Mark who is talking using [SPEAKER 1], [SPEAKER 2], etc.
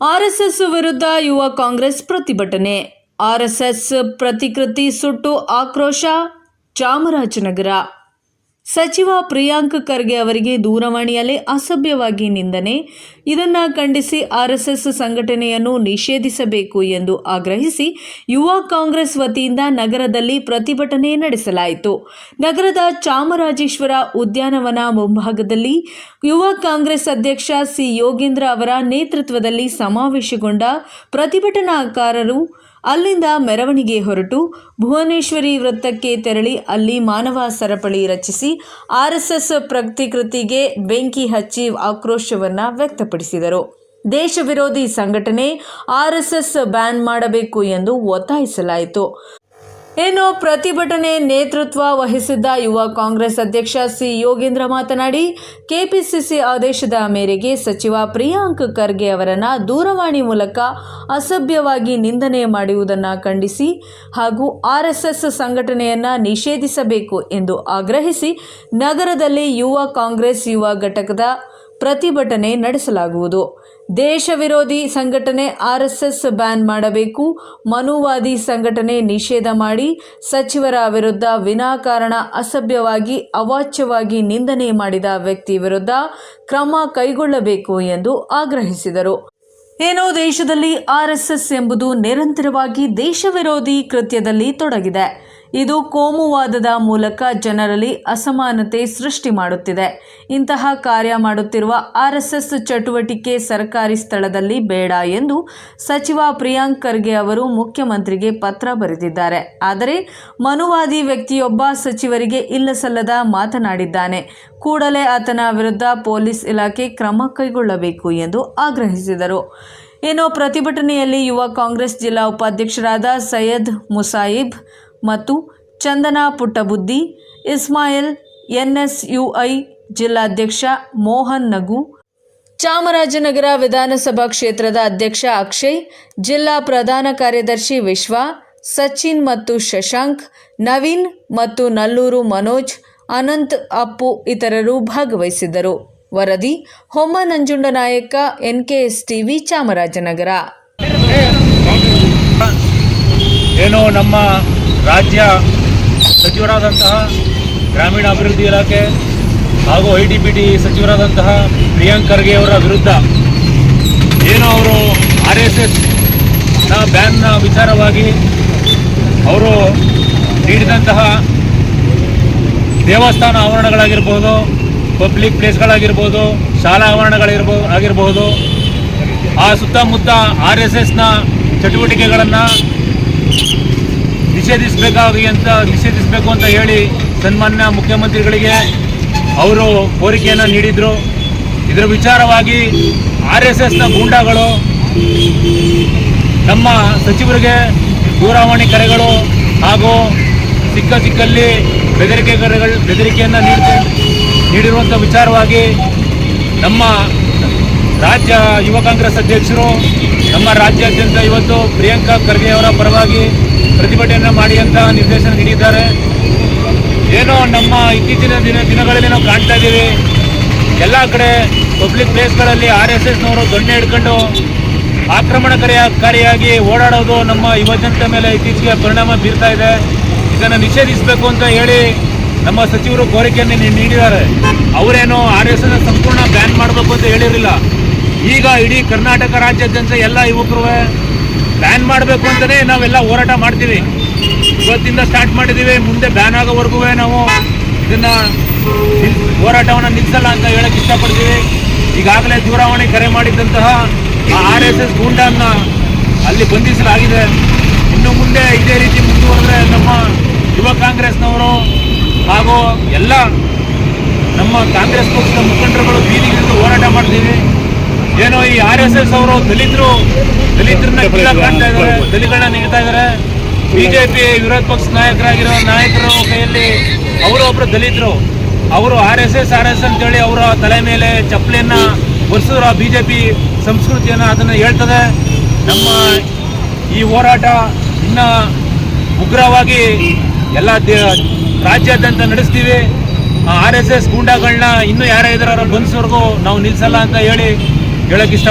[SPEAKER 1] RSS ವಿರುದ್ಧ ಯುವ ಕಾಂಗ್ರೆಸ್ ಪ್ರತಿಭಟನೆ. ಆರ್ಎಸ್ಎಸ್ ಪ್ರತಿಕೃತಿ ಸುಟ್ಟು ಆಕ್ರೋಶ ಚಾಮರಾಜನಗರ. ಸಚಿವ ಪ್ರಿಯಾಂಕ್ ಖರ್ಗೆ ಅವರಿಗೆ ದೂರವಾಣಿಯಲ್ಲಿ ಅಸಭ್ಯವಾಗಿ ನಿಂದನೆ. ಇದನ್ನು ಖಂಡಿಸಿ ಆರ್ಎಸ್ಎಸ್ ಸಂಘಟನೆಯನ್ನು ನಿಷೇಧಿಸಬೇಕು ಎಂದು ಆಗ್ರಹಿಸಿ ಯುವ ಕಾಂಗ್ರೆಸ್ ವತಿಯಿಂದ ನಗರದಲ್ಲಿ ಪ್ರತಿಭಟನೆ ನಡೆಸಲಾಯಿತು. ನಗರದ ಚಾಮರಾಜೇಶ್ವರ ಉದ್ಯಾನವನ ಮುಂಭಾಗದಲ್ಲಿ ಯುವ ಕಾಂಗ್ರೆಸ್ ಅಧ್ಯಕ್ಷ ಸಿ ಯೋಗೇಂದ್ರ ಅವರ ನೇತೃತ್ವದಲ್ಲಿ ಸಮಾವೇಶಗೊಂಡ ಪ್ರತಿಭಟನಾಕಾರರು ಅಲ್ಲಿಂದ ಮೆರವಣಿಗೆ ಹೊರಟು ಭುವನೇಶ್ವರಿ ವೃತ್ತಕ್ಕೆ ತೆರಳಿ ಅಲ್ಲಿ ಮಾನವ ಸರಪಳಿ ರಚಿಸಿ ಆರ್ಎಸ್ಎಸ್ ಪ್ರತಿಕೃತಿಗೆ ಬೆಂಕಿ ಹಚ್ಚಿ ಆಕ್ರೋಶವನ್ನು ವ್ಯಕ್ತಪಡಿಸಿದರು. ದೇಶ ವಿರೋಧಿ ಸಂಘಟನೆ ಆರ್ಎಸ್ಎಸ್ ಬ್ಯಾನ್ ಮಾಡಬೇಕು ಎಂದು ಒತ್ತಾಯಿಸಲಾಯಿತು. ಇನ್ನು ಪ್ರತಿಭಟನೆ ನೇತೃತ್ವ ವಹಿಸಿದ್ದ ಯುವ ಕಾಂಗ್ರೆಸ್ ಅಧ್ಯಕ್ಷ ಸಿ ಯೋಗೇಂದ್ರ ಮಾತನಾಡಿ, ಕೆಪಿಸಿಸಿ ಆದೇಶದ ಮೇರೆಗೆ ಸಚಿವ ಪ್ರಿಯಾಂಕ್ ಖರ್ಗೆ ಅವರನ್ನು ದೂರವಾಣಿ ಮೂಲಕ ಅಸಭ್ಯವಾಗಿ ನಿಂದನೆ ಮಾಡುವುದನ್ನು ಖಂಡಿಸಿ ಹಾಗೂ ಆರ್ಎಸ್ಎಸ್ ಸಂಘಟನೆಯನ್ನು ನಿಷೇಧಿಸಬೇಕು ಎಂದು ಆಗ್ರಹಿಸಿ, ನಗರದಲ್ಲಿ ಯುವ ಕಾಂಗ್ರೆಸ್ ಯುವ ಘಟಕದ ಪ್ರತಿಭಟನೆ ನಡೆಸಲಾಗುವುದು. ದೇಶ ವಿರೋಧಿ ಸಂಘಟನೆ ಆರ್ಎಸ್ಎಸ್ ಬ್ಯಾನ್ ಮಾಡಬೇಕು. ಮನುವಾದಿ ಸಂಘಟನೆ ನಿಷೇಧ ಮಾಡಿ ಸಚಿವರ ವಿರುದ್ಧ ವಿನಾಕಾರಣ ಅಸಭ್ಯವಾಗಿ, ಅವಾಚ್ಯವಾಗಿ ನಿಂದನೆ ಮಾಡಿದ ವ್ಯಕ್ತಿ ವಿರುದ್ಧ ಕ್ರಮ ಕೈಗೊಳ್ಳಬೇಕು ಎಂದು ಆಗ್ರಹಿಸಿದರು. ಏನೋ ದೇಶದಲ್ಲಿ ಆರ್ಎಸ್ಎಸ್ ಎಂಬುದು ನಿರಂತರವಾಗಿ ದೇಶ ವಿರೋಧಿ ಕೃತ್ಯದಲ್ಲಿ ತೊಡಗಿದೆ. ಇದು ಕೋಮುವಾದದ ಮೂಲಕ ಜನರಲ್ಲಿ ಅಸಮಾನತೆ ಸೃಷ್ಟಿ ಮಾಡುತ್ತಿದೆ. ಇಂತಹ ಕಾರ್ಯ ಮಾಡುತ್ತಿರುವ ಆರ್ಎಸ್ಎಸ್ ಚಟುವಟಿಕೆ ಸರ್ಕಾರಿ ಸ್ಥಳದಲ್ಲಿ ಬೇಡ ಎಂದು ಸಚಿವ ಪ್ರಿಯಾಂಕ್ ಖರ್ಗೆ ಅವರು ಮುಖ್ಯಮಂತ್ರಿಗೆ ಪತ್ರ ಬರೆದಿದ್ದಾರೆ. ಆದರೆ ಮನುವಾದಿ ವ್ಯಕ್ತಿಯೊಬ್ಬ ಸಚಿವರಿಗೆ ಇಲ್ಲಸಲ್ಲದ ಮಾತನಾಡಿದ್ದಾನೆ. ಕೂಡಲೇ ಆತನ ವಿರುದ್ಧ ಪೊಲೀಸ್ ಇಲಾಖೆ ಕ್ರಮ ಕೈಗೊಳ್ಳಬೇಕು ಎಂದು ಆಗ್ರಹಿಸಿದರು. ಇನ್ನು ಪ್ರತಿಭಟನೆಯಲ್ಲಿ ಯುವ ಕಾಂಗ್ರೆಸ್ ಜಿಲ್ಲಾ ಉಪಾಧ್ಯಕ್ಷರಾದ ಸೈಯದ್ ಮುಸಾಯಿಬ್ ಮತ್ತು ಚಂದನಾ ಪುಟ್ಟಬುದ್ಧಿ ಇಸ್ಮಾಯಿಲ್, ಎನ್ಎಸ್ಯುಐ ಜಿಲ್ಲಾಧ್ಯಕ್ಷ ಮೋಹನ್ ನಗು, ಚಾಮರಾಜನಗರ ವಿಧಾನಸಭಾ ಕ್ಷೇತ್ರದ ಅಧ್ಯಕ್ಷ ಅಕ್ಷಯ್, ಜಿಲ್ಲಾ ಪ್ರಧಾನ ಕಾರ್ಯದರ್ಶಿ ವಿಶ್ವ, ಸಚಿನ್ ಮತ್ತು ಶಶಾಂಕ್, ನವೀನ್ ಮತ್ತು ನಲ್ಲೂರು ಮನೋಜ್, ಅನಂತ್ ಅಪ್ಪು ಇತರರು ಭಾಗವಹಿಸಿದ್ದರು. ವರದಿ ಹೊಮ್ಮ ನಂಜುಂಡನಾಯಕ ಎನ್ಕೆಎಸ್ ಟಿವಿ ಚಾಮರಾಜನಗರ.
[SPEAKER 2] ಏನು ನಮ್ಮ ರಾಜ್ಯ ಸಚಿವರಾದಂತಹ ಗ್ರಾಮೀಣಾಭಿವೃದ್ಧಿ ಇಲಾಖೆ ಹಾಗೂ ಐ ಟಿ ಬಿ ಟಿ ಸಚಿವರಾದಂತಹ ಪ್ರಿಯಾಂಕ್ ಖರ್ಗೆ ಅವರ ವಿರುದ್ಧ ಏನೋ ಅವರು ಆರ್ ಎಸ್ ಎಸ್ನ ಬ್ಯಾನ್ನ ವಿಚಾರವಾಗಿ ಅವರು ನೀಡಿದಂತಹ ದೇವಸ್ಥಾನ ಆವರಣಗಳಾಗಿರ್ಬೋದು, ಪಬ್ಲಿಕ್ ಪ್ಲೇಸ್ಗಳಾಗಿರ್ಬೋದು, ಶಾಲಾ ಆವರಣಗಳಿರ್ಬೋ ಆಗಿರ್ಬೋದು, ಆ ಸುತ್ತಮುತ್ತ ಆರ್ ಎಸ್ ಎಸ್ನ ಚಟುವಟಿಕೆಗಳನ್ನು ನಿಷೇಧಿಸಬೇಕಾಗಿ ಅಂತ ನಿಷೇಧಿಸಬೇಕು ಅಂತ ಹೇಳಿ ಸನ್ಮಾನ್ಯ ಮುಖ್ಯಮಂತ್ರಿಗಳಿಗೆ ಅವರು ಕೋರಿಕೆಯನ್ನು ನೀಡಿದರು. ಇದರ ವಿಚಾರವಾಗಿ ಆರ್ ಎಸ್ ಎಸ್ನ ಗೂಂಡಾಗಳು, ನಮ್ಮ ಸಚಿವರಿಗೆ ದೂರವಾಣಿ ಕರೆಗಳು ಹಾಗೂ ಸಿಕ್ಕ ಸಿಕ್ಕಲ್ಲಿ ಬೆದರಿಕೆ ಕರೆಗಳು, ಬೆದರಿಕೆಯನ್ನು ನೀಡಿರುವಂಥ ವಿಚಾರವಾಗಿ ನಮ್ಮ ರಾಜ್ಯ ಯುವ ಕಾಂಗ್ರೆಸ್ ಅಧ್ಯಕ್ಷರು, ನಮ್ಮ ರಾಜ್ಯಾದ್ಯಂತ ಇವತ್ತು ಪ್ರಿಯಾಂಕಾ ಖರ್ಗೆ ಅವರ ಪರವಾಗಿ ಪ್ರತಿಭಟನೆ ಮಾಡಿ ಅಂತ ನಿರ್ದೇಶನ ನೀಡಿದ್ದಾರೆ. ಏನೋ ನಮ್ಮ ಇತ್ತೀಚಿನ ದಿನ ದಿನಗಳಲ್ಲಿ ನಾವು ಕಾಣ್ತಾ ಇದ್ದೀವಿ. ಎಲ್ಲ ಕಡೆ ಪಬ್ಲಿಕ್ ಪ್ಲೇಸ್ಗಳಲ್ಲಿ ಆರ್ ಎಸ್ ಎಸ್ನವರು ದೊಣ್ಣೆ ಹಿಡ್ಕೊಂಡು ಆಕ್ರಮಣಕಾರಿಯಾಗಿ ಓಡಾಡೋದು ನಮ್ಮ ಯುವಜನತೆ ಮೇಲೆ ಇತ್ತೀಚೆಗೆ ಪರಿಣಾಮ ಬೀರ್ತಾ ಇದೆ. ಇದನ್ನು ನಿಷೇಧಿಸಬೇಕು ಅಂತ ಹೇಳಿ ನಮ್ಮ ಸಚಿವರು ಕೋರಿಕೆಯನ್ನು ನೀಡಿದ್ದಾರೆ. ಅವರೇನು ಆರ್ ಎಸ್ ಎಸ್ ಸಂಪೂರ್ಣ ಬ್ಯಾನ್ ಮಾಡಬೇಕು ಅಂತ ಹೇಳಿರಲಿಲ್ಲ. ಈಗ ಇಡೀ ಕರ್ನಾಟಕ ರಾಜ್ಯಾದ್ಯಂತ ಎಲ್ಲ ಯುವಕರು ಬ್ಯಾನ್ ಮಾಡಬೇಕು ಅಂತಲೇ ನಾವೆಲ್ಲ ಹೋರಾಟ ಮಾಡ್ತೀವಿ. ಇವತ್ತಿಂದ ಸ್ಟಾರ್ಟ್ ಮಾಡಿದ್ದೀವಿ ಮುಂದೆ ಬ್ಯಾನ್ ಆಗೋವರೆಗೂ ನಾವು ಇದನ್ನು ಹೋರಾಟವನ್ನು ನಿಲ್ಲಿಸಲ್ಲ ಅಂತ ಹೇಳಕ್ಕೆ ಇಷ್ಟಪಡ್ತೀವಿ. ಈಗಾಗಲೇ ದೂರವಾಣಿ ಕರೆ ಮಾಡಿದ್ದಂತಹ ಆರ್ ಎಸ್ ಎಸ್ ಗೂಂಡನ್ನು ಅಲ್ಲಿ ಬಂಧಿಸಲಾಗಿದೆ. ಇನ್ನು ಮುಂದೆ ಇದೇ ರೀತಿ ಮುಂದುವರೆದ್ರೆ ನಮ್ಮ ಯುವ ಕಾಂಗ್ರೆಸ್ನವರು ಹಾಗೂ ಎಲ್ಲ ನಮ್ಮ ಕಾಂಗ್ರೆಸ್ ಪಕ್ಷದ ಮುಖಂಡರುಗಳು ಬೀದಿಗಿಳಿದು ಹೋರಾಟ ಮಾಡ್ತೀವಿ. ಏನೋ ಈ ಆರ್ ಎಸ್ ಎಸ್ ಅವರು ದಲಿತರು ದಲಿತರನ್ನ ಕಾಣ್ತಾ ಇದ್ದಾರೆ ದಲಿತಗಳನ್ನ ನೀಡ್ತಾ ಇದ್ದಾರೆ ಬಿಜೆಪಿ ವಿರೋಧ ಪಕ್ಷ ನಾಯಕರಾಗಿರೋ ನಾಯಕರು ಕೈಯಲ್ಲಿ ಅವರು ಒಬ್ರು ದಲಿತರು. ಅವರು R S S R S ಅಂತೇಳಿ ಅವರ ತಲೆ ಮೇಲೆ ಚಪ್ಪಲಿಯನ್ನ ಒರೆಸಿದ್ರು ಬಿಜೆಪಿ ಸಂಸ್ಕೃತಿಯನ್ನ ಅದನ್ನ ಹೇಳ್ತದೆ. ನಮ್ಮ ಈ ಹೋರಾಟ ಇನ್ನ ಉಗ್ರವಾಗಿ ಎಲ್ಲ ರಾಜ್ಯಾದ್ಯಂತ ನಡೆಸ್ತೀವಿ. ಆರ್ ಎಸ್ ಎಸ್ ಗೂಂಡಾಗಳನ್ನ ಇನ್ನೂ ಯಾರೇ ಇದಾರ ಬಂಧಿಸೋರ್ಗೂ ನಾವು ನಿಲ್ಸಲ್ಲ ಅಂತ ಹೇಳಿ ಹೇಳಕ್ ಇಷ್ಟ